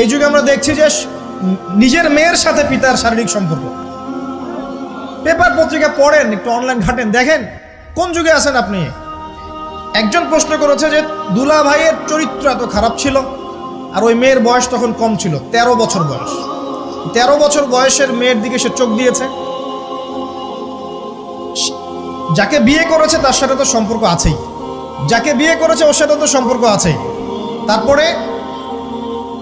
এই যুগে আমরা দেখছি যে নিজের মেয়ের সাথে পিতার শারীরিক সম্পর্ক। পেপার পত্রিকা পড়েন, একটু অনলাইন ঘাটেন, দেখেন কোন যুগে আছেন আপনি? একজন প্রশ্ন করেছে যে, দুলা ভাইয়ের চরিত্র এত খারাপ ছিল আর ওই মেয়ের বয়স তখন কম ছিল ১৩ বছর বয়স। ১৩ বছর বয়সের মেয়ের দিকে সে চোখ দিয়েছে। যাকে বিয়ে করেছে তার সাথে তো সম্পর্ক আছেই। যাকে বিয়ে করেছে ওর সাথে তো সম্পর্ক আছেই। তারপরে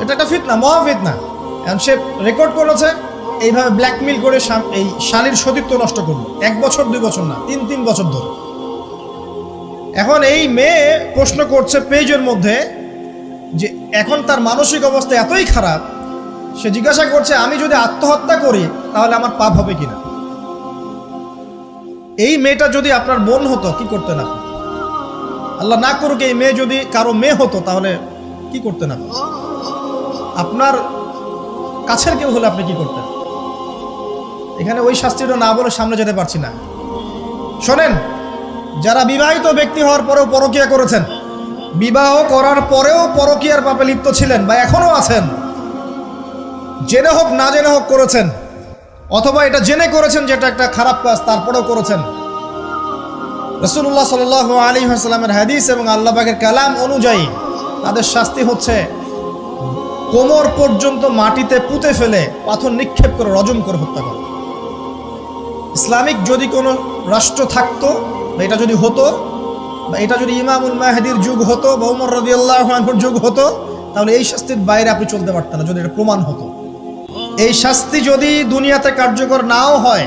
এটা একটা ফিতনা মহা ফিতনা এখন সে রেকর্ড করেছে, এইভাবে ব্ল্যাকমেল করে এই শালীর সতীত্ব নষ্ট করল। এক বছর, দুই বছর না, তিন তিন বছর ধরে। এখন এই মেয়ে প্রশ্ন করছে পেজের মধ্যে যে, এখন তার মানসিক অবস্থা এতই খারাপ, সে জিজ্ঞাসা করছে, আমি যদি আত্মহত্যা করি, তাহলে আমার পাপ হবে কিনা? এই মেয়েটা যদি আপনার বোন হতো, কি করতেন আপনি? আল্লাহ না করুক এই মেয়ে যদি কারও মেয়ে হতো, তাহলে কি করতেন আপনি? আপনার কাছের কেউ হলে আপনি কি করতেন? এখানে ওই শাস্তিটা না বলে সামনে যেতে পারছি না। শোনেন, যারা বিবাহিত ব্যক্তি হওয়ার পরেও পরকিয়া করেছেন, বিবাহ করার পরেও পরকিয়ার পাপে লিপ্ত ছিলেন বা এখনও আছেন, জেনে হোক, না জেনে হোক করেছেন, অথবা এটা জেনে করেছেন যেটা একটা খারাপ কাজ, তারপরেও করেছেন। রসুল্লাহ সাল আলী হাসলামের হাদিস এবং আল্লাহবাগের কালাম অনুযায়ী তাদের শাস্তি হচ্ছে কোমর পর্যন্ত মাটিতে পুঁতে ফেলে পাথর নিক্ষেপ করে রজম করে হত্যা করা। ইসলামিক যদি কোনো রাষ্ট্র থাকতো, বা এটা যদি হতো, বা এটা যদি ইমামুল মাহাদির যুগ হতো, বা রদি আল্লাহর যুগ হতো, তাহলে এই শাস্তির বাইরে আপনি চলতে পারতেন না, যদি এটা প্রমাণ হতো। এই শাস্তি যদি দুনিয়াতে কার্যকর নাও হয়,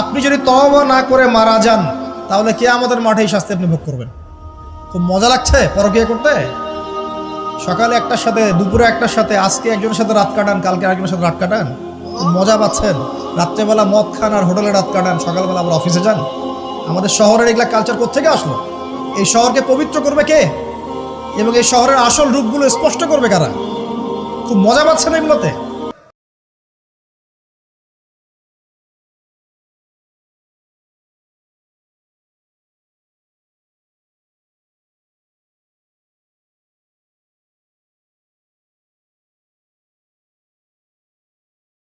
আপনি যদি তওবা না করে মারা যান, তাহলে কে আমাদের মাঠে এই শাস্তি আপনি ভোগ করবেন? খুব মজা লাগছে? পরকিয়া করতে? সকালে একটার সাথে, দুপুরে একটার সাথে, আজকে একজনের সাথে রাত কাটান, কালকে আরেকজনের সাথে রাত কাটান? মজা পাচ্ছেন? রাত্রেবেলা মদ খান আর হোটেলে রাত কাটান, সকালবেলা আবার অফিসে যান? আমাদের শহরের এগুলা কালচার কোথেকে আসলো? এই শহরকে পবিত্র করবে কে? এবং এই শহরের আসল রূপগুলো স্পষ্ট করবে কারা? খুব মজা পাচ্ছেন এগুলোতে?